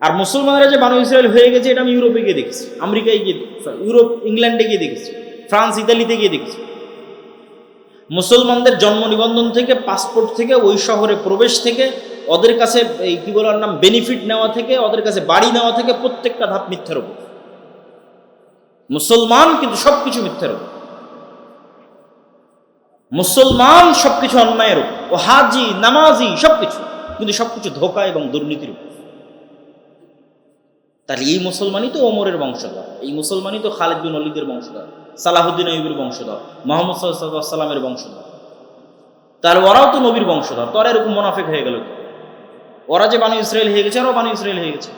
আর মুসলমানরা যে বানু ইসরায়েল হয়ে গেছে, এটা আমি ইউরোপে গিয়ে দেখেছি। আমেরিকায় গিয়ে ইউরোপ, ইংল্যান্ডে গিয়ে দেখেছি। ফ্রান্স, ইতালিতে গিয়ে দেখেছি। মুসলমানদের জন্ম নিবন্ধন থেকে পাসপোর্ট থেকে, ওই শহরে প্রবেশ থেকে, ওদের কাছে এই কি বলার নাম বেনিফিট নেওয়া থেকে, ওদের কাছে বাড়ি নেওয়া থেকে প্রত্যেকটা ধাপ মিথ্যার উপর। মুসলমান কিন্তু সবকিছু মিথ্যার উপর। মুসলমান সবকিছু অন্যায়ের উপর। ও হাজি, নামাজি সবকিছু। কিন্তু সবকিছু ধোকা এবং দুর্নীতির উপর। তাহলে এই মুসলমানই তো ওমরের বংশধর, এই মুসলমানই তো খালেদ বিন অলিদের বংশধর, সালাহুদ্দিন আইবের বংশধর, মোহাম্মদ সাল্লামের বংশধর। তাহলে ওরাও তো নবীর বংশধর, তো এরকম মোনাফেক হয়ে গেল ওরা যে বানু ইসরায়েল হয়ে গেছে আরও বানু ইসরায়েল হয়ে গেছে।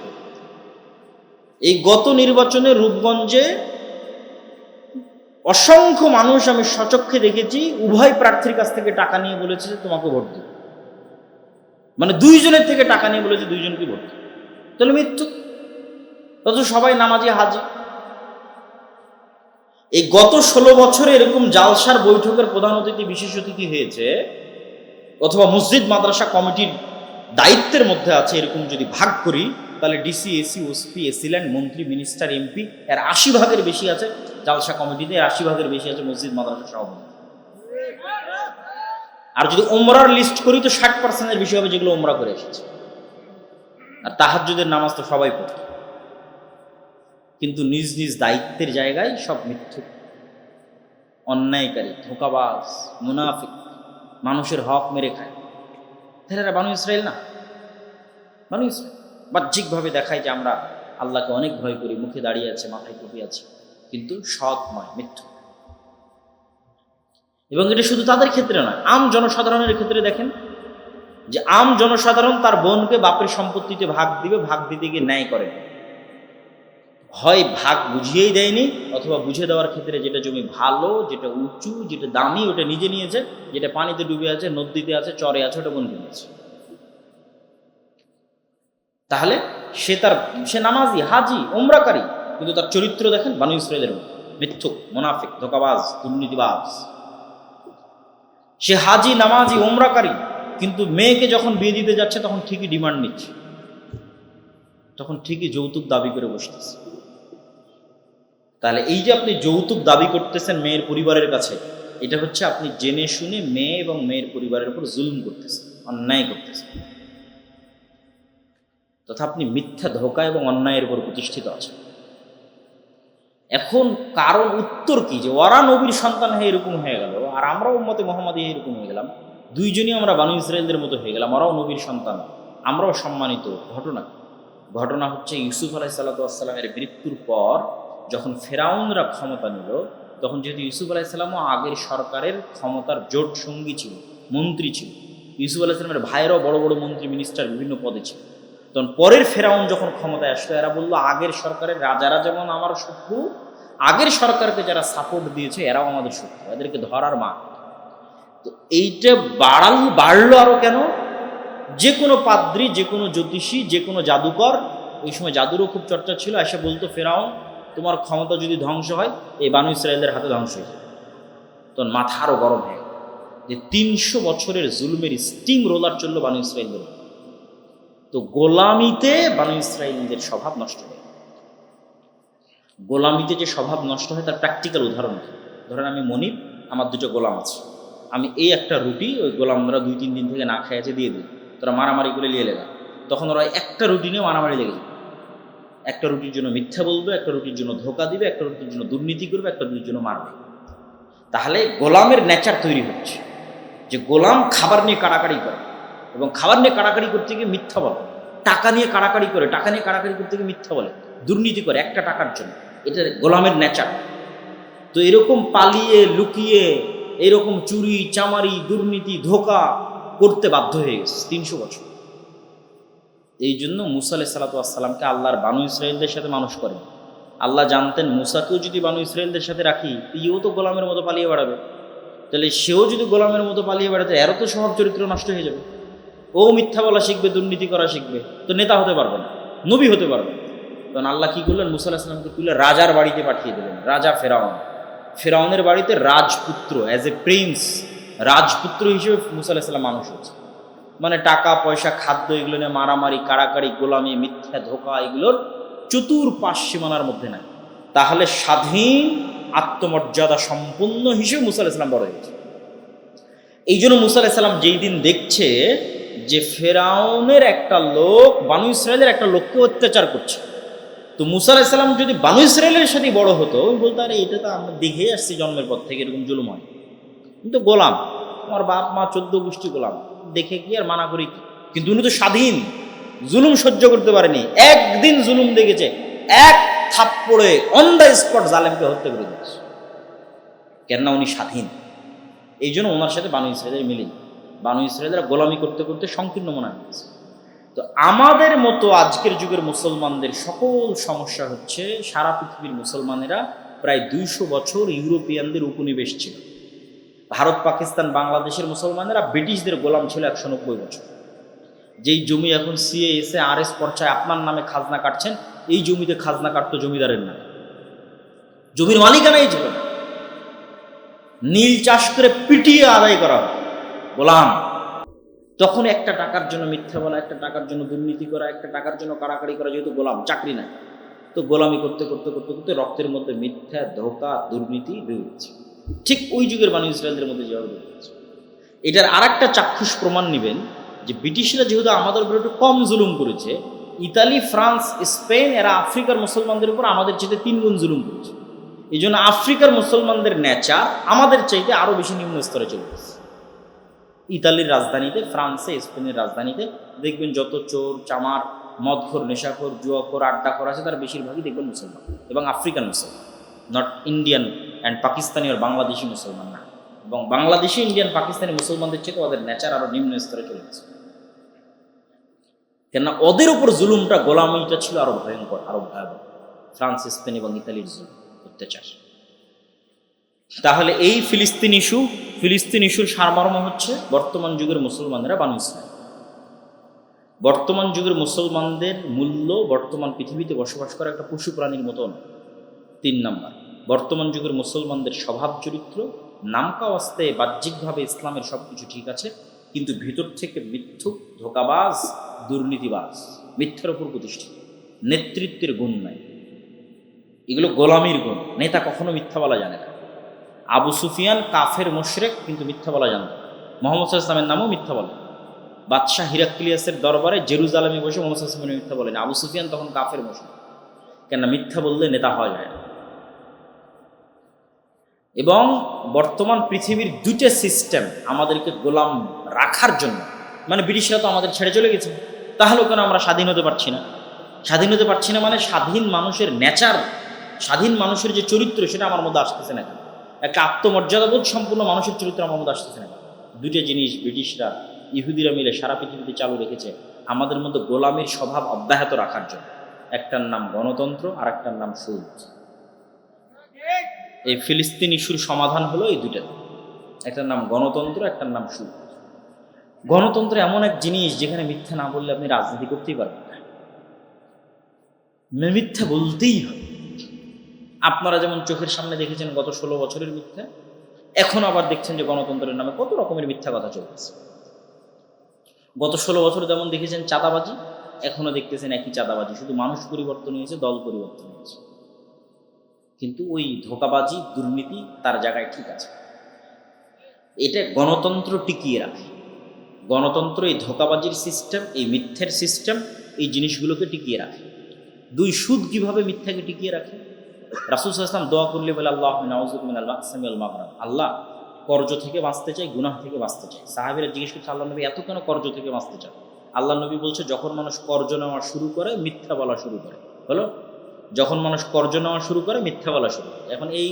এই গত নির্বাচনে রূপগঞ্জে অসংখ্য মানুষ আমি সচক্ষে দেখেছি, উভয় প্রার্থীর কাছ থেকে টাকা নিয়ে বলেছে যে তোমাকে ভোট দিই মানে দুইজনের থেকে টাকা নিয়ে বলেছে দুইজনকে ভোট দিই তাহলে মৃত্যু অথচ সবাই নামাজি হাজি। এই গত ষোলো বছরে এরকম জালসার বৈঠকের প্রধান অতিথি, বিশেষ অতিথি হয়েছে, অথবা মসজিদ, মাদ্রাসা কমিটির দায়িত্বের মধ্যে আছে এরকম যদি ভাগ করি, তাহলে ডিসি এসি ওসপি এসিল্যান্ড মন্ত্রী মিনিস্টার এমপি এর আশি ভাগের বেশি আছে জালসা কমিটিতে, এর আশি ভাগের বেশি আছে মসজিদ, মাদ্রাসা সভাপতি। আর যদি ওমরার লিস্ট করি, তো ষাট পার্সেন্টের বেশি হবে যেগুলো ওমরা করে এসেছে। আর তাহাজ্জুদের নামাজ তো সবাই পড়ে। কিন্তু নিজ নিজ দায়িত্বের জায়গায় সব মিথ্যুক। অন্যায়কারী, ধোকাবাজ, মুনাফিক, মানুষের হক মেরে খায়। তাহলে বানু ইসরায়েল না? বানু ইসরায়েল বাহ্যিকভাবে দেখায় যে আমরা আল্লাহকে অনেক ভয় করি, মুখে দাঁড়িয়ে আছে, মাথায় টুপি আছে, কিন্তু সৎ নয় মিথ্যু এবং এটা শুধু তাদের ক্ষেত্রে নয়, আম জনসাধারণের ক্ষেত্রে দেখেন যে আম জনসাধারণ তার বোনকে বাপের সম্পত্তিতে ভাগ দিবে, ভাগ দিতে গিয়ে ন্যায় করে। না। হয় ভাগ বুঝিয়েই দেয়নি, অথবা বুঝে দেওয়ার ক্ষেত্রে যেটা জমি ভালো, যেটা উঁচু, যেটা দামি, ওটা নিজে নিয়েছে, যেটা পানিতে ডুবে আছে, নদীতে আছে, চরে আছে, ওটা বন্ধু নিয়েছে তাহলে সে তার, সে নামাজি, হাজি ওমরাকারী কিন্তু তার চরিত্র দেখেন বানু ইসরায়েলের মিথ্যুক, মোনাফিক, ধোকাবাজ, দুর্নীতিবাজ। সে হাজি, নামাজি ওমরাকারী কিন্তু মেয়েকে যখন বিয়ে দিতে যাচ্ছে, তখন ঠিকই ডিমান্ড নিচ্ছে। তখন ঠিকই যৌতুক দাবি করে বসতেছে। তাহলে এই যে আপনি যৌতুক দাবি করতেছেন মেয়ের পরিবারের কাছে, এটা হচ্ছে আপনি জেনে শুনে মেয়ে এবং মেয়ের পরিবারের উপর জুলুম করতেছেন, অন্যায় করতেছেন। তথা আপনি মিথ্যা ধোকা এবং অন্যায়ের উপর প্রতিষ্ঠিত আছেন। এখন কারণ উত্তর কি? যে ওরা নবীর সন্তান হয়ে এরকম হয়ে গেল, আর আমরাও মতে মোহাম্মদী এরকম হয়ে গেলাম, দুইজনই আমরা বানু ইসরায়েলদের মতো হয়ে গেলাম ওরাও নবীর সন্তান, আমরাও সম্মানিত। ঘটনা ঘটনা হচ্ছে ইউসুফ আলাই সাল্লাতামের মৃত্যুর পর যখন ফেরাউনরা ক্ষমতা নিল, তখন যেহেতু ইউসুফ আলাইসাল্লামও আগের সরকারের ক্ষমতার জোট সঙ্গী ছিল, মন্ত্রী ছিল। ইউসুফ আলাইসাল্লামের ভাইয়েরও বড় বড় মন্ত্রী মিনিস্টার বিভিন্ন পদে ছিল। তখন পরের ফেরাউন যখন ক্ষমতায় আসলো, এরা বলল, আগের সরকারের রাজারা যেমন আমার শত্রু, আগের সরকারকে যারা সাপোর্ট দিয়েছে, এরাও আমাদের শত্রু, এদেরকে ধরার মা তো এইটা বাড়াল, বাড়লো আরও কেন? যে কোনো পাদ্রি, যে কোনো জ্যোতিষী, যে কোনো জাদুকর, ওই সময় জাদুরও খুব চর্চা ছিল, এসে বলতো, ফেরাউন তোমার ক্ষমতা যদি ধ্বংস হয়, এই বানু ইসরায়েলদের হাতে ধ্বংস হয়ে যাবে তখন মাথা আরও গরম হয়ে যে তিনশো বছরের জুলুমের স্টিম রোলার চলল বানু ইসরায়েলদের। তো গোলামিতে বানু ইসরায়েলদের স্বভাব নষ্ট হয় গেল। গোলামিতে যে স্বভাব নষ্ট হয়, তার প্র্যাকটিক্যাল উদাহরণ? ধরেন আমি মনিব, আমার দুটো গোলাম আছে আমি এই একটা রুটি, ওই গোলামরা দুই তিন দিন থেকে না খেয়ে আছে, দিয়ে দিই তোরা মারামারি করে নিয়ে লেগা তখন ওরা একটা রুটি নিয়ে মারামারি লেগে যাবে একটা রুটির জন্য মিথ্যা বলবে, একটা রুটির জন্য ধোকা দিবে, একটা রুটির জন্য দুর্নীতি করবে, একটা রুটির জন্য মারবে। তাহলে গোলামের নেচার তৈরি হচ্ছে যে গোলাম খাবার নিয়ে কাড়াকাড়ি করে এবং খাবার নিয়ে কাড়াকাড়ি করতে গিয়ে মিথ্যা বলে। টাকা নিয়ে কাড়াকাড়ি করে, টাকা নিয়ে কাড়াকাড়ি করতে গিয়ে মিথ্যা বলে। দুর্নীতি করে একটা টাকার জন্য। এটা গোলামের নেচার। তো এরকম পালিয়ে, লুকিয়ে, এরকম চুরি, চামারি, দুর্নীতি, ধোকা করতে বাধ্য হয়ে গেছে তিনশো বছর। এই জন্য মুসা আলাই সালাতামকে আল্লাহর বানু ইসরায়েলদের সাথে মানুষ করেন আল্লাহ জানতেন মুসাকেও যদি বানু ইসরায়েলদের সাথে রাখি ইও তো গোলামের মতো পালিয়ে বেড়াবে। তাহলে সেও যদি গোলামের মতো পালিয়ে বেড়াতে, এরও তো স্বভাব চরিত্র নষ্ট হয়ে যাবে। ও মিথ্যা বলা শিখবে, দুর্নীতি করা শিখবে, তো নেতা হতে পারবে না, নবী হতে পারবে। তখন আল্লাহ কী করলেন? মুসা আলাহিসামকে তুলে রাজার বাড়িতে পাঠিয়ে দিলেন, রাজা ফেরাউন। ফেরাউনের বাড়িতে রাজপুত্র অ্যাজ এ প্রিন্স রাজপুত্র হিসেবে মুসা আলাহিসাল্লাম মানুষ হচ্ছে মানে টাকা, পয়সা, খাদ্য এগুলো নিয়ে মারামারি, কাড়াকাড়ি, গোলামি, মিথ্যা, ধোকা এগুলোর চতুর্পাশ সীমানার মধ্যে নাই। তাহলে স্বাধীন আত্মমর্যাদা সম্পূর্ণ হিসেবে মুসা আলাইসাল্লাম বড় হয়েছে এই জন্য মুসা আলাইসাল্লাম যেই দিন দেখছে যে ফেরাউনের একটা লোক বানু ইসরায়েলের একটা লোককে অত্যাচার করছে, তো মুসা আলাইসাল্লাম যদি বানু ইসরায়েলের সাথে বড় হতো বলতো আরে, এটা তো আমরা দেখে আসছি জন্মের পর থেকে, এরকম জুলুম হয়। কিন্তু গোলাম আমার বাপ মা চোদ্দ গোষ্ঠী গোলাম। দেখে কি আর মানা করি কি? কিন্তু উনি তো স্বাধীন, জুলুম সহ্য করতে পারেনি। একদিন জুলুম দেখেছে, এক থাপ্পড়ে অন দ্য স্পট জালেমকে হত্যা করে দিয়েছে। কেননা উনি স্বাধীন। এই জন্য ওনার সাথে বানু ইসরায়েলের মিলে। বানু ইসরায়েলরা গোলামি করতে করতে সংকীর্ণ মনে হয়েছে। তো আমাদের মতো আজকের যুগের মুসলমানদের সকল সমস্যা হচ্ছে, সারা পৃথিবীর মুসলমানেরা প্রায় দুইশো বছর ইউরোপিয়ানদের উপনিবেশ ছিল। ভারত, পাকিস্তান, বাংলাদেশের মুসলমানেরা ব্রিটিশদের গোলাম ছিল একশো নব্বই বছর। যেই জমি এখন সিএ আর এস পর্চায় আপনার নামে খাজনা কাটছেন, এই জমিতে খাজনা কাটতো জমিদারের নামে। জমির মালিকানাই ছিল। নীল চাষ করে পিটিয়ে আদায় করা গোলাম, তখন একটা টাকার জন্য মিথ্যা বলা, একটা টাকার জন্য দুর্নীতি করা, একটা টাকার জন্য কাড়াকাড়ি করা, যেহেতু গোলাম চাকরি নাই। তো গোলামি করতে করতে করতে করতে রক্তের মধ্যে মিথ্যা, ধোকা, দুর্নীতি বেরিয়েছে। ঠিক ওই যুগের মানুষ ইসরায়েলদের মধ্যে যেভাবে এটার আর একটা চাক্ষুষ প্রমাণ নেবেন যে ব্রিটিশরা যেহেতু আমাদের উপর একটু কম জুলুম করেছে, ইতালি, ফ্রান্স, স্পেন, এরা আফ্রিকার মুসলমানদের উপর আমাদের চাইতে তিন গুণ জুলুম করেছে। এই জন্য আফ্রিকার মুসলমানদের নেচার আমাদের চাইতে আরও বেশি নিম্ন স্তরে চলে গেছে। ইতালির রাজধানীতে, ফ্রান্সে, স্পেনের রাজধানীতে দেখবেন যত চোর, চামার, মদখোর, নেশাখোর, জুয়াখোর, আড্ডাখোর আছে, তার বেশিরভাগই দেখবেন মুসলমান এবং আফ্রিকান মুসলমান। নট ইন্ডিয়ান অ্যান্ড পাকিস্তানি আর বাংলাদেশি মুসলমান না। এবং বাংলাদেশি ইন্ডিয়ান পাকিস্তানি মুসলমানদের চেয়ে ওদের নেচার আরও নিম্ন স্তরে চলে গেছে। কেননা ওদের উপর জুলুমটা, গোলামিটা ছিল আরও ভয়ঙ্কর, আরও ভয়াবহ। ফ্রান্স, স্পেন এবং ইতালির জুলুম, অত্যাচার। তাহলে এই ফিলিস্তিন ইস্যু, ফিলিস্তিন ইস্যুর সারমর্ম হচ্ছে বর্তমান যুগের মুসলমানরা বানু ইসরায়েল। বর্তমান যুগের মুসলমানদের মূল্য বর্তমান পৃথিবীতে বসবাস করা একটা পশু প্রাণীর মতন। তিন নম্বর। বর্তমান যুগের মুসলমানদের স্বভাব চরিত্র নামকা অস্তে বাহ্যিকভাবে ইসলামের সব কিছু ঠিক আছে, কিন্তু ভিতর থেকে মিথ্যুক, ধোকাবাজ, দুর্নীতিবাজ, মিথ্যার উপর প্রতিষ্ঠিত। নেতৃত্বের গুণ নাই। এগুলো গোলামির গুণ। নেতা কখনো মিথ্যা বলা জানে না। আবু সুফিয়ান কাফের মোশরেক, কিন্তু মিথ্যা বলা জানত। মোহাম্মদ ইসলামের নামও মিথ্যা বলে বাদশাহ হিরাক্লিয়াসের দরবারে জেরুজালামে বসে মোহাম্মদ ইসলামের মিথ্যা বলেন আবু সুফিয়ান তখন কাফের মোশরেক। কেননা মিথ্যা বললে নেতা হওয়া যায় না। এবং বর্তমান পৃথিবীর দুটো সিস্টেম আমাদেরকে গোলাম রাখার জন্য। মানে ব্রিটিশরা তো আমাদের ছেড়ে চলে গেছে। তাহলেও কেন আমরা স্বাধীন হতে পারছি না? স্বাধীন হতে পারছি না মানে স্বাধীন মানুষের নেচার, স্বাধীন মানুষের যে চরিত্র, সেটা আমার মধ্যে আসতেছে না একটা আত্মমর্যাদাবোধ সম্পূর্ণ মানুষের চরিত্র আমার মধ্যে আসতেছে না দুটো জিনিস ব্রিটিশরা, ইহুদিরা মিলে সারা পৃথিবীতে চালু রেখেছে আমাদের মধ্যে গোলামের স্বভাব অব্যাহত রাখার জন্য। একটার নাম গণতন্ত্র আর একটার নাম সুদ এই ফিলিস্তিন ইস্যুর সমাধান হলো এই দুইটাতে একটার নাম গণতন্ত্র, একটার নাম সুদ। গণতন্ত্র এমন এক জিনিস যেখানে মিথ্যা না বললে আপনি রাজনীতি করতেই পারবেন না। মিথ্যা বলতেই হবে। আপনারা যেমন চোখের সামনে দেখেছেন গত ষোলো বছরের মিথ্যা, এখন আবার দেখছেন যে গণতন্ত্রের নামে কত রকমের মিথ্যা কথা চলতেছে। গত ষোলো বছর যেমন দেখেছেন চাঁদাবাজি, এখনও দেখতেছেন একই চাঁদাবাজি। শুধু মানুষ পরিবর্তন হয়েছে, দল পরিবর্তন হয়েছে। কিন্তু ওই ধোকাবাজি, দুর্নীতি তার জায়গায় ঠিক আছে। এটা গণতন্ত্র টিকিয়ে রাখে। গণতন্ত্র, এই ধোকাবাজির সিস্টেম এই মিথ্যের সিস্টেম এই জিনিসগুলোকে টিকিয়ে রাখে। দুই সুদ কীভাবে মিথ্যাকে টিকিয়ে রাখে? রাসুল ইসলাম দোয়া করলে বলে, আল্লাহ আল্লাহ আল্লাহ কর্জ থেকে বাঁচতে চাই গুনাহ থেকে বাঁচতে চাই সাহাবিরা জিজ্ঞেস করছে আল্লাহ নবী এত কেন কর্জ থেকে বাঁচতে চায় আল্লাহ নবী বলছে, যখন মানুষ কর্জ নেওয়া শুরু করে, মিথ্যা বলা শুরু করে। হলো যখন মানুষ কর্জ নেওয়া শুরু করে, মিথ্যা বলা শুরু করে। এখন এই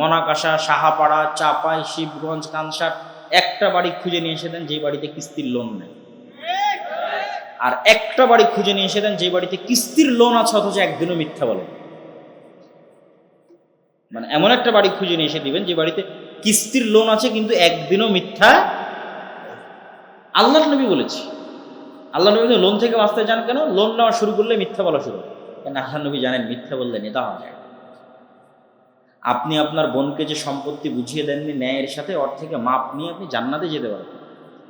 মনাকাশা সাহাপাড়া, চাপাই, শিবগঞ্জ কানসাট একটা বাড়ি খুঁজে নিয়ে এসে দেন, যে বাড়িতে কিস্তির লোন নেই। আর একটা বাড়ি খুঁজে নিয়ে এসে দেন, যে বাড়িতে কিস্তির লোন আছে, অথচ একদিনও মিথ্যা বলে মানে এমন একটা বাড়ি খুঁজে নিয়ে এসে দিবেন, যে বাড়িতে কিস্তির লোন আছে, কিন্তু একদিনও মিথ্যা আল্লাহ নবী বলেছি। আল্লাহ নবী লোন থেকে বাঁচতে যান কেন? লোন নেওয়া শুরু করলে মিথ্যা বলা শুরু। কেন আল্লাহ নবী জানেন, মিথ্যা বললে নেতা হওয়া যায় আপনি আপনার বোনকে যে সম্পত্তি বুঝিয়ে দেননি ন্যায়ের সাথে, ওর থেকে মাপ নিয়ে আপনি জান্নাতে যেতে পারবেন।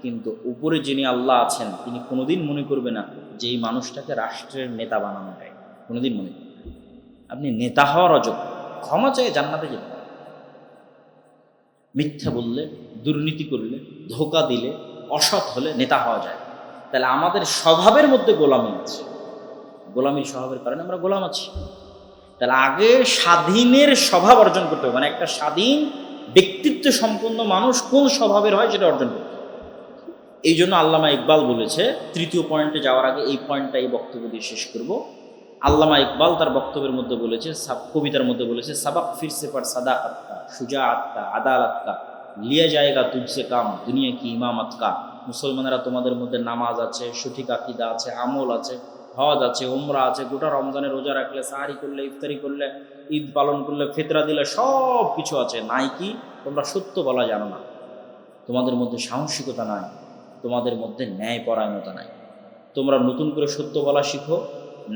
কিন্তু উপরে যিনি আল্লাহ আছেন, তিনি কোনোদিন মনে করবে না যে এই মানুষটাকে রাষ্ট্রের নেতা বানানো যায়। কোনোদিন মনে করবে আপনি নেতা হওয়ার অযোগ্য। ক্ষমা চাই জান্নাতে যেতে পারেন। মিথ্যা বললে, দুর্নীতি করলে, ধোকা দিলে, অসৎ হলে নেতা হওয়া যায়। তাহলে আমাদের স্বভাবের মধ্যে গোলামি আছে। গোলামির স্বভাবের কারণে আমরা গোলাম আছি। তাহলে আগে স্বাধীনের স্বভাব অর্জন করতে হবে। মানে একটা স্বাধীন ব্যক্তিত্ব সম্পন্ন মানুষ কোন স্বভাবের হয় সেটা অর্জন করতে এই জন্য আল্লামা ইকবাল বলেছে, তৃতীয় পয়েন্টে যাওয়ার আগে এই পয়েন্টটা এই বক্তব্য দিয়ে শেষ করব। আল্লামা ইকবাল তার বক্তব্যের মধ্যে বলেছে কবিতার মধ্যে বলেছে, সাবাক ফিরসে পর সাদা আত্মা সুজা আত্মা আদাল কা লিয়া জায়গা তুলসে কাম, দুনিয়া কি ইমামত কা মুসলমানেরা তোমাদের মধ্যে নামাজ আছে, সঠিক আকিদা আছে, আমল আছে। হজ আছে, উমরা আছে, গোটা রমজানে রোজা রাখলে, সাহারি করলে, ইফতারি করলে, ঈদ পালন করলে, ফিতরা দিলে, সব কিছু আছে। নাই কি? তোমরা সত্য বলা জানো না। তোমাদের মধ্যে সাহসিকতা নাই, তোমাদের মধ্যে ন্যায়পরায়ণতা নাই। তোমরা নতুন করে সত্য বলা শিখো,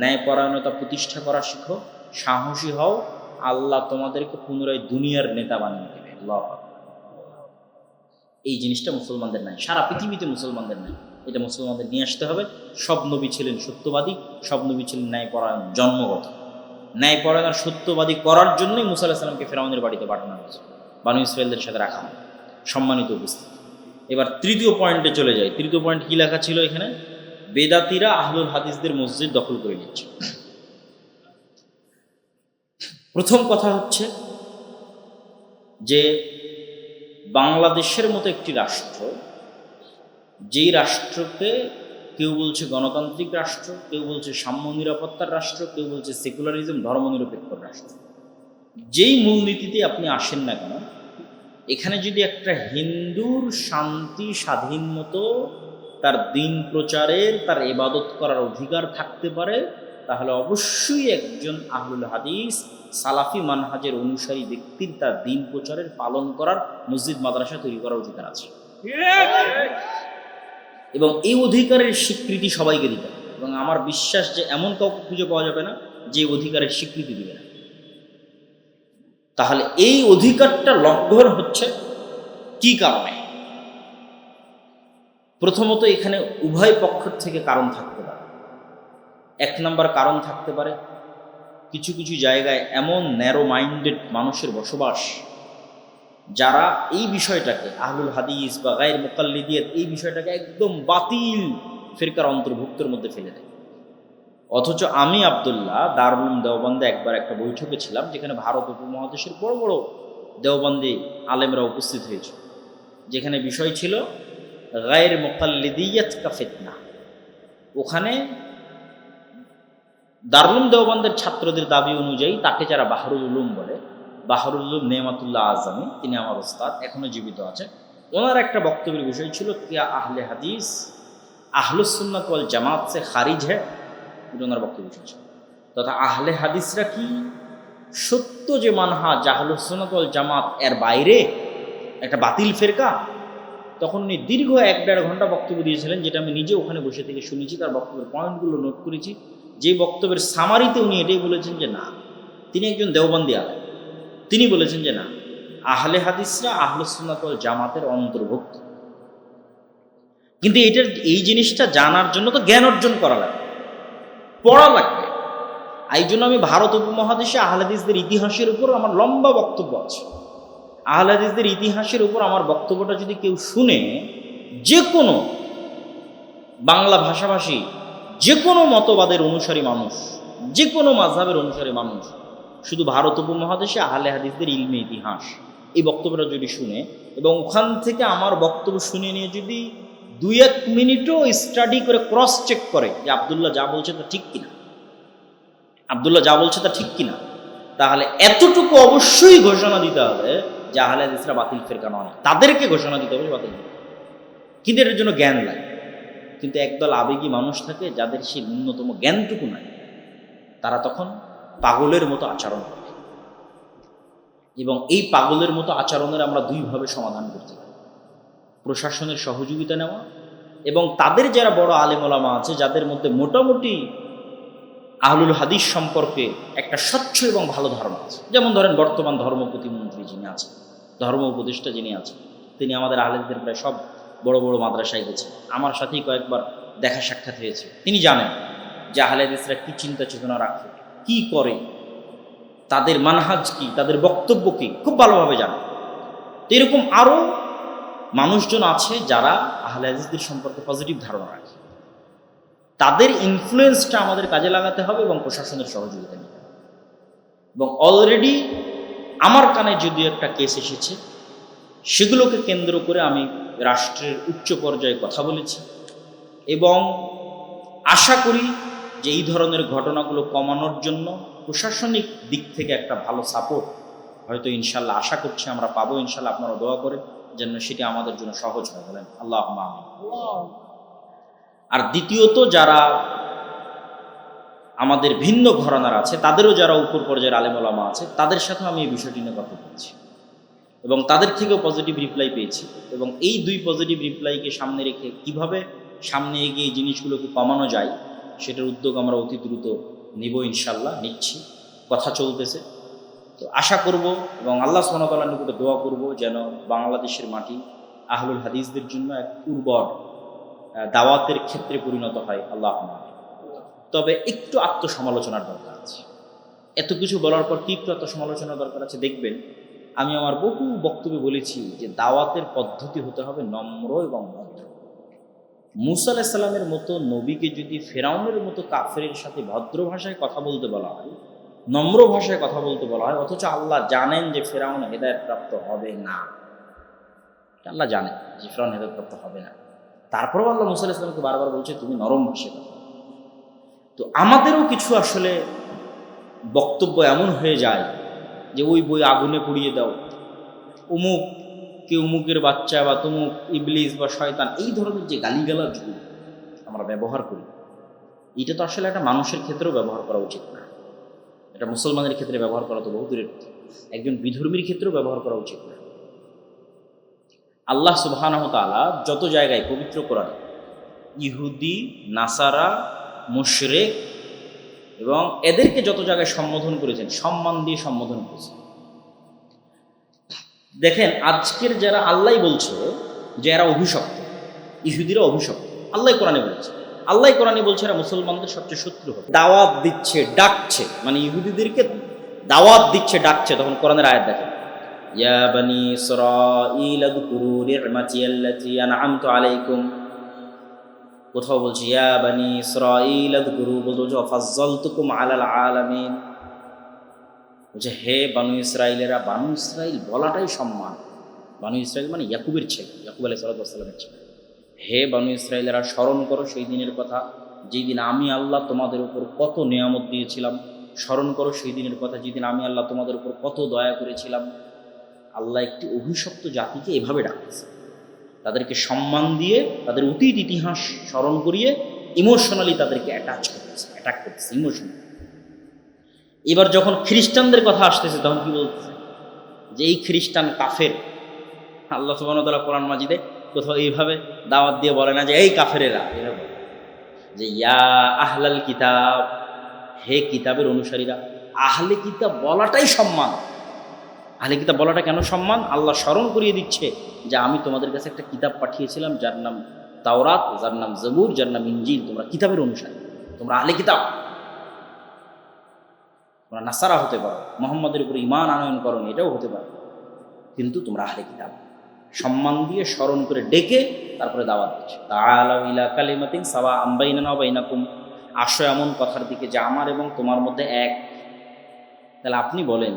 ন্যায়পরায়ণতা প্রতিষ্ঠা করা শিখো, সাহসী হও, আল্লাহ তোমাদেরকে পুনরায় দুনিয়ার নেতা বানিয়ে দেবে। এই জিনিসটা মুসলমানদের নাই, সারা পৃথিবীতে মুসলমানদের নাই। এটা মুসলমানদের নিয়ে আসতে হবে। সব নবী ছিলেন সত্যবাদী, সব নবী ছিলেন ন্যায়পরায়ণ, জন্মগত। ন্যায়পরায়ণ আর সত্যবাদী করার জন্যই মুসা আলাহিসাল্লামকে ফেরাউনের বাড়িতে পাঠানো হয়েছে, বানু ইসরায়েলদের সাথে রাখা হয়। সম্মানিত উপস্থিতি। এবার তৃতীয় পয়েন্টে চলে যাই। তৃতীয় পয়েন্ট কি লেখা ছিল এখানে? বেদাতিরা আহলুল হাদিসদের মসজিদ দখল করে নিচ্ছে। প্রথম কথা হচ্ছে যে বাংলাদেশের মতো একটি রাষ্ট্র যেই রাষ্ট্রকে কেউ বলছে গণতান্ত্রিক রাষ্ট্র, কেউ বলছে সাম্য নিরাপত্তার রাষ্ট্র, কেউ বলছে সেকুলারিজম, ধর্মনিরপেক্ষ রাষ্ট্র। যেই মূলনীতিতে আপনি আসেন না কেন, এখানে যদি একটা হিন্দুর শান্তি, স্বাধীন মতো তার দিন প্রচারের তার এবাদত করার অধিকার থাকতে পারে, তাহলে অবশ্যই একজন আহলুল হাদিস, সালাফি মানহাজের অনুসারী ব্যক্তির তার দিন প্রচারের, পালন করার মসজিদ, মাদ্রাসা তৈরি করার অধিকার আছে। এবং এই অধিকারের স্বীকৃতি সবাইকে দিতে হবে। এবং আমার বিশ্বাস যে এমন কাউকে খুঁজে পাওয়া যাবে না যে অধিকারের স্বীকৃতি দিবে না। তাহলে এই অধিকারটা লঙ্ঘন হচ্ছে কি কারণে? প্রথমত এখানে উভয় পক্ষের থেকে কারণ থাকতে পারে। এক নম্বর কারণ থাকতে পারে কিছু কিছু জায়গায় এমন ন্যারো মাইন্ডেড মানুষের বসবাস যারা এই বিষয়টাকে, আহলুল হাদিস বা গায়ের মোকাল্লিদিয়ত এই বিষয়টাকে একদম বাতিল ফিরকার অন্তর্ভুক্তর মধ্যে ফেলে দেয়। অথচ আমি আবদুল্লাহ দারুল দেওবন্দে একবার একটা বৈঠকে ছিলাম, যেখানে ভারত উপমহাদেশের বড় বড় দেওবন্দি আলেমরা উপস্থিত হয়েছে। যেখানে বিষয় ছিল, গায়ের মোকাল্লিদিয়ত কা ফিতনা। ওখানে দারুল দেওবন্দের ছাত্রদের দাবি অনুযায়ী তাকে যারা বাহরুল উলুম বলে বাহরুল নেমাতুল্লাহ আজমি, তিনি আমার ওস্তাদ এখনও জীবিত আছেন ওনার একটা বক্তব্যের বিষয় ছিল কিয়া আহলে হাদিস আহলুসুন্নাত ওয়াল জামাত সে খারিজ হ্যাঁ ওনার বক্তব্য বিষয় ছিল। তথা আহলে হাদিসরা কি? সত্য যে মানহা জাহলুসুন্নাত ওয়াল জামাত এর বাইরে একটা বাতিল ফেরকা? তখন উনি দীর্ঘ এক দেড় ঘণ্টা বক্তব্য দিয়েছিলেন, যেটা আমি নিজে ওখানে বসে থেকে শুনেছি, তার বক্তব্যের পয়েন্টগুলো নোট করেছি। যে বক্তব্যের সামারিতে উনি এটাই বলেছেন যে না, তিনি একজন দেওবন্দি আলেম। তিনি বলেছেন যে না, আহলে হাদিসরা আহলুসুন্নাতল জামাতের অন্তর্ভুক্ত। কিন্তু এটার, এই জিনিসটা জানার জন্য তো জ্ঞান অর্জন করা লাগবে, পড়া লাগবে। এই জন্য আমি ভারত উপমহাদেশে আহলাদিসদের ইতিহাসের উপর আমার লম্বা বক্তব্য আছে। আহলাদিসদের ইতিহাসের উপর আমার বক্তব্যটা যদি কেউ শুনে যে কোনো বাংলা ভাষাভাষী যে কোনো মতবাদের অনুসারী মানুষ যে কোনো মাঝহাবের অনুসারী মানুষ শুধু ভারত উপমহাদেশে, আহলে হাদিসদের ইলমে ইতিহাস। এই বক্তব্যটা যদি শুনে, এবং ওখান থেকে আমার বক্তব্য শুনে নিয়ে যদি দুই এক মিনিটও স্টাডি করে ক্রস চেক করে যে আবদুল্লাহ যা বলছে তা ঠিক কিনা। আবদুল্লাহ যা বলছে তা ঠিক কিনা। তাহলে এতটুকু অবশ্যই ঘোষণা দিতে হবে যে আহলে হাদিসরা বাতিল ফেরকা নয়। তাদেরকে ঘোষণা দিতে হবে বাতিল। কিন্তু এটার জন্য জ্ঞান লাগে। কিন্তু একদল আবেগী মানুষ থাকে যাদের সেই ন্যূনতম জ্ঞানটুকু নাই। তারা তখন পাগলের মতো আচরণ করে। এবং এই পাগলের মতো আচরণের আমরা দুইভাবে সমাধান করতে পারি। প্রশাসনের সহযোগিতা নেওয়া এবং তাদের যারা বড় আলেমলামা আছে, যাদের মধ্যে মোটামুটি আহলুল হাদিস সম্পর্কে একটা স্বচ্ছ এবং ভালো ধারণা আছে। যেমন ধরেন, বর্তমান ধর্ম প্রতিমন্ত্রী যিনি আছেন, ধর্ম উপদেষ্টা যিনি আছেন, তিনি আমাদের আহলেদের প্রায় সব বড় বড় মাদ্রাসায় গেছে আমার সাথেই কয়েকবার দেখা সাক্ষাৎ হয়েছে। তিনি জানেন যে আহলে হাদিসরা কি চিন্তা চেতনা রাখে কি করে? তাদের মানহাজ কি? তাদের বক্তব্য কি? খুব ভালোভাবে জানে। তো এরকম আরও মানুষজন আছে যারা আহলে হাদিসদের সম্পর্কে পজিটিভ ধারণা রাখে। তাদের ইনফ্লুয়েন্সটা আমাদের কাজে লাগাতে হবে এবং প্রশাসনের সহযোগিতা নিতে হবে। এবং অলরেডি আমার কানে যদিও একটা কেস এসেছে, সেগুলোকে কেন্দ্র করে আমি রাষ্ট্রের উচ্চ পর্যায়ে কথা বলেছি এবং আশা করি যে এই ধরনের ঘটনাগুলো কমানোর জন্য প্রশাসনিক দিক থেকে একটা ভালো সাপোর্ট হয়তো ইনশাল্লাহ আশা করছি আমরা পাবো ইনশাল্লাহ আপনারা দোয়া করেন যেন সেটি আমাদের জন্য সহজ হয়। বলেন আল্লাহ আর দ্বিতীয়ত যারা আমাদের ভিন্ন ঘরানার আছে, তাদেরও যারা উপর পর্যায়ের আলেমলামা আছে, তাদের সাথেও আমি এই বিষয়টি নিয়ে কথা বলছি। এবং তাদের থেকেও পজিটিভ রিপ্লাই পেয়েছি। এবং এই দুই পজিটিভ রিপ্লাইকে সামনে রেখে কীভাবে সামনে এগিয়ে জিনিসগুলোকে কমানো যায় সেটার উদ্যোগ আমরা অতি দ্রুত নিব ইনশাল্লাহ, নিচ্ছি। কথা চলতেছে। তো আশা করব এবং আল্লাহ সোনাতাল্লাহ নিকটে দোয়া করব যেন বাংলাদেশের মাটি আহলুল হাদিসদের জন্য এক উর্বর দাওয়াতের ক্ষেত্রে পরিণত হয় আল্লাহ তবে একটু আত্মসমালোচনার দরকার আছে। এত কিছু বলার পর একটু আত্মসমালোচনার দরকার আছে দেখবেন, আমি আমার বহু বক্তব্যে বলেছি যে দাওয়াতের পদ্ধতি হতে হবে নম্র এবং ভদ্র মুসা আলাহিসাল্লামের মতো নবীকে যদি ফেরাউনের মতো কাফেরের সাথে ভদ্র ভাষায় কথা বলতে বলা হয়, নম্র ভাষায় কথা বলতে বলা হয়, অথচ আল্লাহ জানেন যে ফেরাউন হেদায়ত প্রাপ্ত হবে না। আল্লাহ জানেন যে ফেরাউন হেদায়ত প্রাপ্ত হবে না। তারপরেও আল্লাহ মুসা আলাহিসাল্লামকে বারবার বলছে, তুমি নরম ভাষায় কথা। তো আমাদেরও কিছু আসলে বক্তব্য এমন হয়ে যায় যে, ওই বই আগুনে পুড়িয়ে দাও। অমুক কে অমুকের বাচ্চা বা তমুক ইবলিস বা শয়তান, এই ধরনের যে গালিগালাজগুলো আমরা ব্যবহার করি, এটা তো আসলে একটা মানুষের ক্ষেত্রেও ব্যবহার করা উচিত না এটা মুসলমানের ক্ষেত্রে ব্যবহার করা তো বহু দূরের কথা। একজন বিধর্মীর ক্ষেত্রেও ব্যবহার করা উচিত না আল্লাহ সুবহানাহু তাআলা যত জায়গায় পবিত্র করান ইহুদি, নাসারা, মুশরেক এবং এদেরকে যত জায়গায় সম্বোধন করেছেন, সম্মান দিয়ে সম্বোধন করেছেন দেখেন, আজকের যারা আল্লাহ বলছে যে এরা অভিশপ্ত, ইহুদিরা অভিশপ্ত, আল্লাহ কোরআনে বলছে। আল্লাহ কোরআনে বলছে এরা মুসলমানদের সবচেয়ে শত্রু হবে। দাওয়াত দিচ্ছে, ডাকছে মানে ইহুদিদেরকে দাওয়াত দিচ্ছে, ডাকছে, তখন কোরআনের আয়াত দেখেন। ইয়া বানি ইসরাঈল আযকুরু নি'মাতি আল্লাতী আন'আমতু আলাইকুম। কোথাও বলছে, ইয়া বানি ইসরাঈল আযকুরু বলতে বলছে ফাজ্জালতুকুম আলাল আলামিন। বলছে হে বানু ইসরাইলেরা, বানু ইসরাইল বলাটাই সম্মান। বানু ইসরায়েল মানে ইয়াকুবের ছেলে, ইয়াকুব আলাই সালাতামের ছেলে। হে বানু ইসরাইলেরা, স্মরণ করো সেই দিনের কথা যেই দিন আমি আল্লাহ তোমাদের উপর কত নিয়ামত দিয়েছিলাম। স্মরণ করো সেই দিনের কথা, যেদিন আমি আল্লাহ তোমাদের উপর কত দয়া করেছিলাম। আল্লাহ একটি অভিশপ্ত জাতিকে এভাবে ডাকতেছে তাদেরকে সম্মান দিয়ে, তাদের অতীত ইতিহাস স্মরণ করিয়ে ইমোশনালি তাদেরকে অ্যাটাচ করতেছে অ্যাটাক করতেছে ইমোশনালি এবার যখন খ্রিস্টানদের কথা আসতেছে, তখন কি বলতেছে যে এই খ্রিস্টান কাফের। আল্লাহ সুবাহতাল্লাহ কোরআন মাজিদে কোথাও এইভাবে দাওয়াত দিয়ে বলে না যে, এই কাফেরেরা। এরা যে, ইয়া আহলাল কিতাব। হে কিতাবের অনুসারীরা, আহলে কিতাব বলাটাই সম্মান। আহলে কিতাব বলাটা কেন সম্মান? আল্লাহ স্মরণ করিয়ে দিচ্ছে যে, আমি তোমাদের কাছে একটা কিতাব পাঠিয়েছিলাম, যার নাম তাওরাত, যার নাম জবুর, যার নাম ইঞ্জিল তোমরা কিতাবের অনুসারী, তোমরা আহলে কিতাব। তোমরা নাসারা হতে পারো, মোহাম্মদের উপরে ইমান আনয়ন করো এটাও হতে পারে। কিন্তু তোমরা আহলে কিতাব, সম্মান দিয়ে স্মরণ করে ডেকে তারপরে দাওয়াত দিচ্ছে। ইলা কালিমাতিন সাওয়া আম্বাইনানা ওয়া বাইনাকুম। আসো এমন কথার দিকে যে আমার এবং তোমার মধ্যে এক। তাহলে আপনি বলেন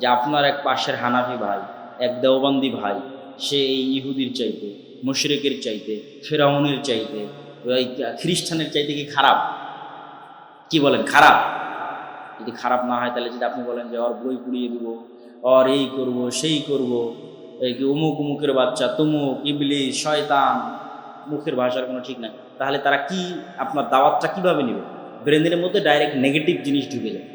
যে আপনার এক পাশের হানাফি ভাই, এক দেওবন্দি ভাই, সে এই ইহুদির চাইতে, মুশরেকের চাইতে, ফেরাউনের চাইতে খ্রিস্টানের চাইতে কি খারাপ? কি বলেন, খারাপ? যদি খারাপ না হয়, তাহলে যদি আপনি বলেন যে ওর বই পুড়িয়ে দিব ওর এই করব, সেই করব। এই কি অমুক উমুকের বাচ্চা, তুমুক ইবলি শয়তান, মুখের ভাষার কোনো ঠিক নাই। তাহলে তারা কি, আপনার দাওয়াতটা কীভাবে নেবে? ব্রেনের মধ্যে ডাইরেক্ট নেগেটিভ জিনিস ঢুকে যায়।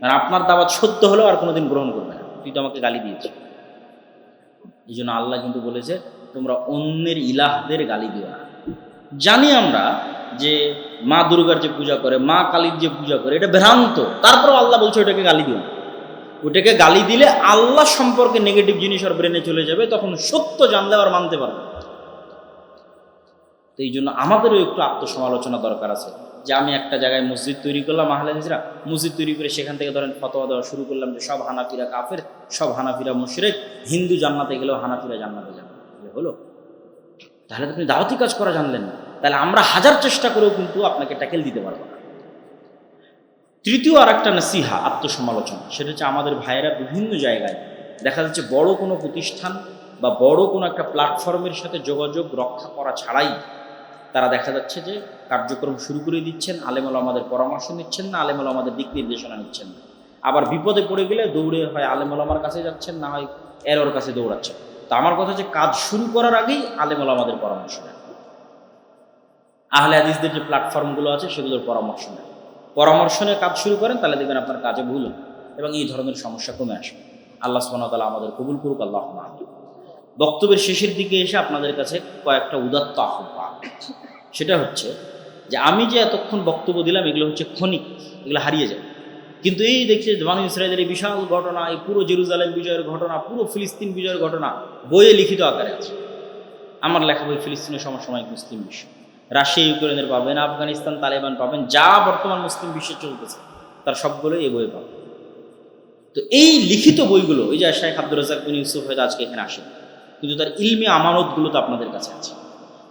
মানে আপনার দাওয়াত সত্য হলেও আর কোনোদিন গ্রহণ করবে না। তুই তো আমাকে গালি দিয়েছিস। এই জন্য আল্লাহ কিন্তু বলেছে, তোমরা অন্যের ইলাহদের গালি দিও না। জানি আমরা যে মা দুর্গার যে পূজা করে, মা কালীর যে পূজা করে, এটা ভ্রান্ত। তারপরেও আল্লাহ বলছে ওটাকে গালি দিও ওটাকে গালি দিলে আল্লাহ সম্পর্কে নেগেটিভ জিনিস আর ব্রেনে চলে যাবে, তখন সত্য জানলে আর মানতে পারবে তো এই জন্য আমাদেরও একটু আত্মসমালোচনা দরকার আছে। যে আমি একটা জায়গায় মসজিদ তৈরি করলাম আহলাদিসরা মসজিদ তৈরি করে সেখান থেকে ধরেন ফতোয়া দেওয়া শুরু করলাম যে সব হানাফিরা কাফের, সব হানাফিরা মুশরেক, হিন্দু জান্নাতে গেলেও হানাফিরা জান্নাতে যাবে। হলো। তাহলে আপনি দাওয়াতি কাজ করা জানলেন না। তাহলে আমরা হাজার চেষ্টা করেও কিন্তু আপনাকে ট্যাকেল দিতে পারব না। তৃতীয় আর একটা নাসিহা, আত্মসমালোচনা। সেটা হচ্ছে আমাদের ভাইয়েরা বিভিন্ন জায়গায় দেখা যাচ্ছে বড় কোনো প্রতিষ্ঠান বা বড় কোনো একটা প্ল্যাটফর্মের সাথে যোগাযোগ রক্ষা করা ছাড়াই তারা দেখা যাচ্ছে যে কার্যক্রম শুরু করে দিচ্ছেন, আলেমল আমাদের পরামর্শ নিচ্ছেন না, আলেমল আমাদের দিক নির্দেশনা নিচ্ছেন না। আবার বিপদে পড়ে গেলে দৌড়ে হয় আলেমল আমার কাছে যাচ্ছেন, না হয় এরোর কাছে দৌড়াচ্ছেন। তো আমার কথা হচ্ছে কাজ শুরু করার আগেই আলেমল আমাদের পরামর্শ নেন। আহলে হাদিসদের যে প্ল্যাটফর্মগুলো আছে, সেগুলোর পরামর্শ নেন। পরামর্শ নিয়ে কাজ শুরু করেন, তাহলে দেখবেন আপনার কাজে ভুল এবং এই ধরনের সমস্যা কমে আসবে। আল্লাহ সুবহানাহু আমাদের কবুল করুক, আল্লাহ বক্তব্যের শেষের দিকে এসে আপনাদের কাছে কয়েকটা উদাত্ত আহ্বান। সেটা হচ্ছে যে, আমি যে এতক্ষণ বক্তব্য দিলাম, এগুলো হচ্ছে ক্ষণিক, এগুলো হারিয়ে যায়। কিন্তু এই দেখছে মানুষ ইসরায়েলের এই বিশাল ঘটনা, এই পুরো জেরুজালেম বিজয়ের ঘটনা, পুরো ফিলিস্তিন বিজয়ের ঘটনা বইয়ে লিখিত আকারে আছে। আমার লেখা বই ফিলিস্তিনের সমসাময়িক মুসলিম বিশ্ব। রাশিয়া, ইউক্রেনের পাবেন, আফগানিস্তান, তালেবান পাবেন, যা বর্তমান মুসলিম বিশ্বে চলতেছে, তার সবগুলো এই বই পাবেন। তো এই লিখিত বইগুলো ওই যে শেখ আব্দুল রাজাক বিন ইউসুফ হয়তো আজকে এখানে আসেন, কিন্তু তার ইলমি আমানতগুলো তো আপনাদের কাছে আছে।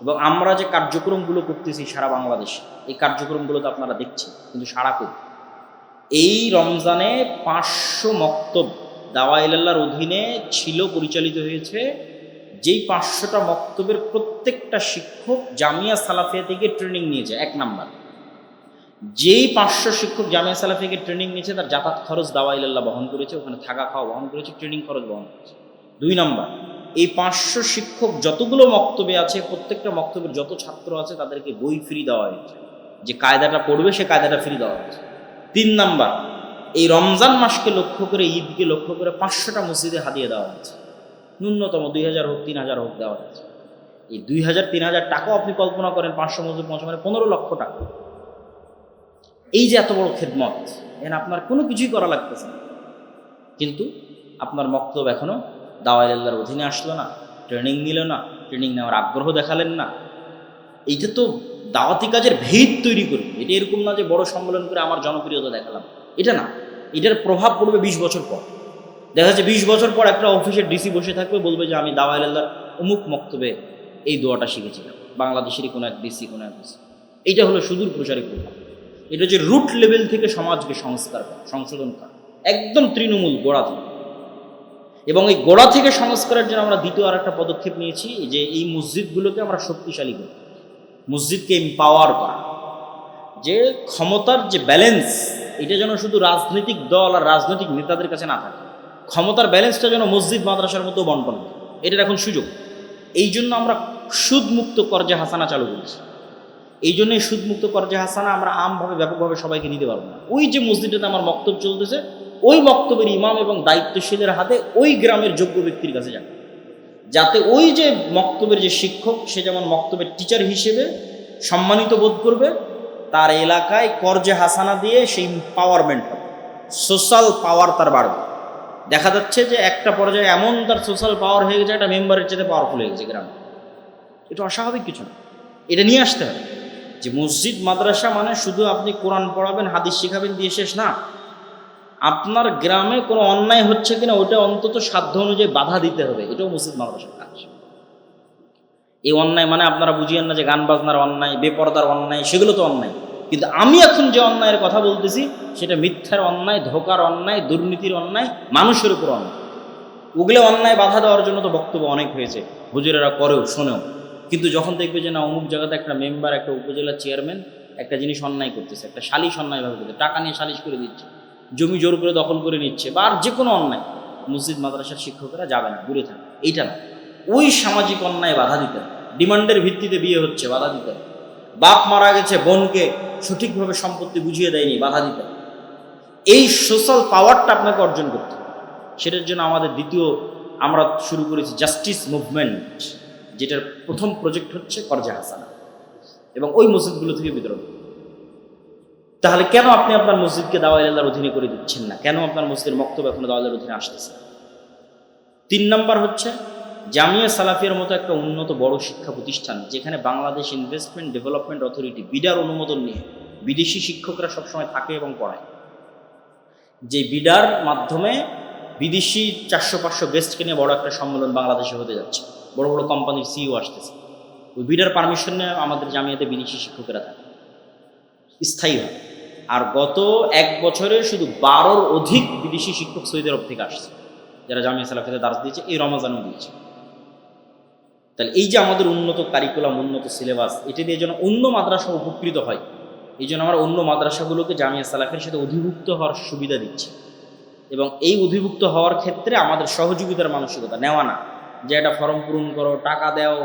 এবং আমরা যে কার্যক্রমগুলো করতেছি সারা বাংলাদেশে, এই কার্যক্রমগুলো তো আপনারা দেখছেন, কিন্তু সারা করি এই রমজানে পাঁচশো মক্তব দাওয়াইল্লাহর অধীনে ছিল পরিচালিত হয়েছে যেই পাঁচশোটা মক্তবের প্রত্যেকটা শিক্ষক জামিয়া সালাফিয়া থেকে ট্রেনিং নিয়েছে এক নাম্বার। যেই পাঁচশো শিক্ষক জামিয়া সালাফিয়া থেকে ট্রেনিং নিয়েছে, তার যাতায়াত খরচ দাওয়াইল্লাহ বহন করেছে, ওখানে থাকা খাওয়া বহন করেছে ট্রেনিং খরচ বহন করেছে। দুই নাম্বার, এই পাঁচশো শিক্ষক যতগুলো মক্তবে আছে, প্রত্যেকটা মক্তবের যত ছাত্র আছে, তাদেরকে বই ফ্রি দেওয়া হয়েছে। যে কায়দাটা পড়বে, সে কায়দাটা ফ্রি দেওয়া হয়েছে। তিন নাম্বার, এই রমজান মাসকে লক্ষ্য করে, ঈদকে লক্ষ্য করে পাঁচশোটা মসজিদে হাতিয়ে দেওয়া হয়েছে। ন্যূনতম দুই হাজার হোক, তিন হাজার হোক দেওয়া হয়েছে এই দুই হাজার, তিন হাজার টাকাও আপনি কল্পনা করেন, পাঁচশো মসজিদ পৌঁছে মানে পনেরো লক্ষ টাকা। এই যে এত বড় খেদমত এখানে আপনার কোনো কিছুই করা লাগতেছে না। কিন্তু আপনার মক্তব এখনও দাওয়াই আল্লাহর অধীনে আসলো না, ট্রেনিং নিল না, ট্রেনিং নেওয়ার আগ্রহ দেখালেন না। এইটা তো দাওয়াতি কাজের ভিত তৈরি করবে এটা এরকম না যে বড় সম্মেলন করে আমার জনপ্রিয়তা দেখালাম। এটা না, এটার প্রভাব পড়বে বিশ বছর পর। দেখা যাচ্ছে বিশ বছর পর একটা অফিসের ডিসি বসে থাকবে, বলবে যে আমি দাওয়াই আল্লাহর অমুক মক্তবে এই দোয়াটা শিখেছিলাম। বাংলাদেশেরই কোনো এক ডিসি কোনো এক ডিসি এইটা হলো সুদূর প্রসারী প্রভাব। এটা হচ্ছে রুট লেভেল থেকে সমাজকে সংস্কার করা, সংশোধন করা। একদম তৃণমূল, গোড়া থেকে। এবং এই গোড়া থেকে সংস্কারের জন্য আমরা দ্বিতীয় আর একটা পদক্ষেপ নিয়েছি, যে এই মসজিদগুলোকে আমরা শক্তিশালী করি মসজিদকে এম্পাওয়ার করা। যে ক্ষমতার যে ব্যালেন্স এটা যেন শুধু রাজনৈতিক দল আর রাজনৈতিক নেতাদের কাছে না থাকে। ক্ষমতার ব্যালেন্সটা যেন মসজিদ, মাদ্রাসার মতো বন্টন এটার এখন সুযোগ। এই জন্য আমরা সুদমুক্ত কর্জে হাসানা চালু করেছি। এই জন্যই সুদমুক্ত কর্জে হাসানা আমরা আমভাবে, ব্যাপকভাবে সবাইকে নিতে পারব না। ওই যে মসজিদটাতে আমার বক্তব্য চলতেছে, ওই বক্তব্যের ইমাম এবং দায়িত্বশীলের হাতে ওই গ্রামের যোগ্য ব্যক্তির কাছে যাবে যাতে ওই যে মক্তবের যে শিক্ষক, সে যেমন মক্তবের টিচার হিসেবে সম্মানিত বোধ করবে, তার এলাকায় কর্জে হাসানা দিয়ে সেই পাওয়ারমেন্ট হবে। সোশ্যাল পাওয়ার তার বাড়বে। দেখা যাচ্ছে যে একটা পর্যায়ে এমন তার সোশ্যাল পাওয়ার হয়ে গেছে, একটা মেম্বারের চেয়ে পাওয়ারফুল হয়ে গেছে গ্রামে। এটা অস্বাভাবিক কিছু না। এটা নিয়ে আসতে হবে। যে মসজিদ, মাদ্রাসা মানে শুধু আপনি কোরআন পড়াবেন, হাদিস শেখাবেন দিয়ে শেষ না। আপনার গ্রামে কোনো অন্যায় হচ্ছে কিনা ওটা অন্তত সাধ্য অনুযায়ী বাধা দিতে হবে। এটাও মসজিদ, মাদ্রাসার কাজ। এই অন্যায় মানে আপনারা বুঝিয়েন না যে গান বাজনার অন্যায়, বেপরদার অন্যায়, সেগুলো তো অন্যায়। কিন্তু আমি এখন যে অন্যায়ের কথা বলতেছি, সেটা মিথ্যার অন্যায়, ধোকার অন্যায়, দুর্নীতির অন্যায়, মানুষের উপর অন্যায়। ওগুলো অন্যায় বাধা দেওয়ার জন্য তো বক্তব্য অনেক হয়েছে, হুজুরেরা করেও, শোনেও। কিন্তু যখন দেখবে যে না, অমুক জায়গাতে একটা মেম্বার, একটা উপজেলার চেয়ারম্যান একটা জিনিস অন্যায় করতেছে, একটা সালিশ অন্যায়ভাবে করতেছে, টাকা নিয়ে সালিশ করে দিচ্ছে, জমি জোর করে দখল করে নিচ্ছে, বা আর যে কোনো অন্যায়, মসজিদ, মাদ্রাসার শিক্ষকেরা যাবে না, দূরে থাকে। এইটা না। ওই সামাজিক অন্যায় বাধা দিতে ডিমান্ডের ভিত্তিতে বিয়ে হচ্ছে, বাধা দিতে বাপ মারা গেছে, বোনকে সঠিকভাবে সম্পত্তি বুঝিয়ে দেয়নি, বাধা দিতে। এই সোশ্যাল পাওয়ারটা আপনাকে অর্জন করতে সেটার জন্য আমাদের দ্বিতীয় আমরা শুরু করেছি জাস্টিস মুভমেন্ট যেটার প্রথম প্রজেক্ট হচ্ছে করজা হাসানা। এবং ওই মসজিদগুলো থেকে বিতরণ। তাহলে কেন আপনি আপনার মসজিদকে দাওয়াইল্লাহর অধীনে করে দিচ্ছেন না? কেন আপনার মসজিদের মক্তব্য এখনও দাওয়াইলের অধীনে আসতেছে তিন নম্বর হচ্ছে জামিয়া সালাফিয়ার মতো একটা উন্নত বড় শিক্ষা প্রতিষ্ঠান, যেখানে বাংলাদেশ ইনভেস্টমেন্ট ডেভেলপমেন্ট অথরিটি বিডার অনুমোদন নিয়ে বিদেশি শিক্ষকরা সবসময় থাকে এবং পড়ায়। যে বিডার মাধ্যমে বিদেশি চারশো পাঁচশো গেস্টকে নিয়ে বড় একটা সম্মেলন বাংলাদেশে হতে যাচ্ছে। বড় বড় কোম্পানির সিইও আসতেছে। ওই বিডার পারমিশন নিয়ে আমাদের জামিয়াতে বিদেশি শিক্ষকেরা থাকে। স্থায়ীভাবে আর গত এক বছরে শুধু বারোর অধিক বিদেশি শিক্ষক সৌদি আরব থেকে আসছে, যারা জামিয়া সালাফিতে দার্স দিয়েছে এই রমাজানও দিয়েছে। তাহলে এই যে আমাদের উন্নত কারিকুলাম উন্নত সিলেবাস এটা দিয়ে যেন অন্য মাদ্রাসা উপকৃত হয়, এই জন্য আমরা অন্য মাদ্রাসাগুলোকে জামিয়া সালাফের সাথে অধিভুক্ত হওয়ার সুবিধা দিচ্ছি। এবং এই অধিভুক্ত হওয়ার ক্ষেত্রে আমাদের সহযোগিতার মানসিকতা, নেওয়া না। যে একটা ফর্ম পূরণ করো, টাকা দাও,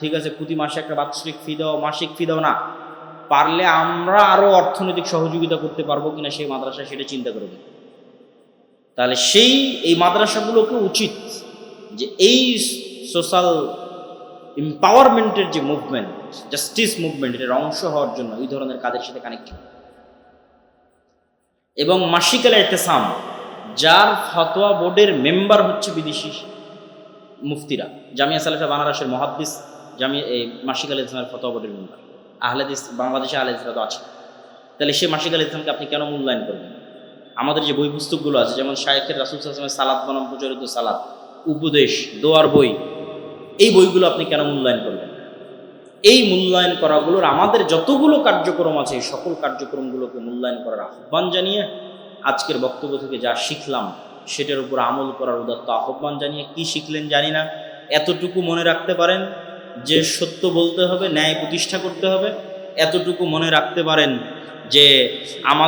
ঠিক আছে, প্রতি মাসে একটা বাৎসরিক ফি দাও, মাসিক ফি দাও না। পারলে আমরা আরও অর্থনৈতিক সহযোগিতা করতে পারব কিনা সেই মাদ্রাসা সেটা চিন্তা করে দিই তাহলে সেই এই মাদ্রাসাগুলোকে উচিত যে এই সোশ্যাল এম্পাওয়ারমেন্টের যে মুভমেন্ট জাস্টিস মুভমেন্ট এটার অংশ হওয়ার জন্য এই ধরনের কাজের সাথে কানেক্টেড এবং মাসিকাল এতেসাম যার ফতোয়া বোর্ডের মেম্বার হচ্ছে বিদেশি মুফতিরা, জামিয়া সালেফা বানারসের মহাদ্দিস, জামিয়া, এই মাসিক আল ইসলামের ফতোয়া বোর্ডের মেম্বার আহলাদিস বাংলাদেশে আহলে ইসলাম তো আছে। তাহলে সে মাসিক আল ইসলামকে আপনি কেন মূল্যায়ন করবেন? আমাদের যে বই পুস্তকগুলো আছে, যেমন শায়েখের রাসুল সালামের সালাদ বনাম প্রচলিত সালাদ, উপদেশ, দোয়ার বই এই বইগুলো আপনি কেন মূল্যায়ন করবেন এই মূল্যায়ন করাগুলোর আমাদের যতগুলো কার্যক্রম আছে সকল কার্যক্রমগুলোকে মূল্যায়ন করার আহ্বান জানিয়ে আজকের বক্তব্য থেকে যা শিখলাম, সেটার উপর আমল করার উদাত্ত আহ্বান জানিয়ে কি শিখলেন জানি না। এতটুকু মনে রাখতে পারেন যে সত্য বলতে হবে, ন্যায় প্রতিষ্ঠা করতে হবে। এতটুকু মনে রাখতে পারেন যে আমাদের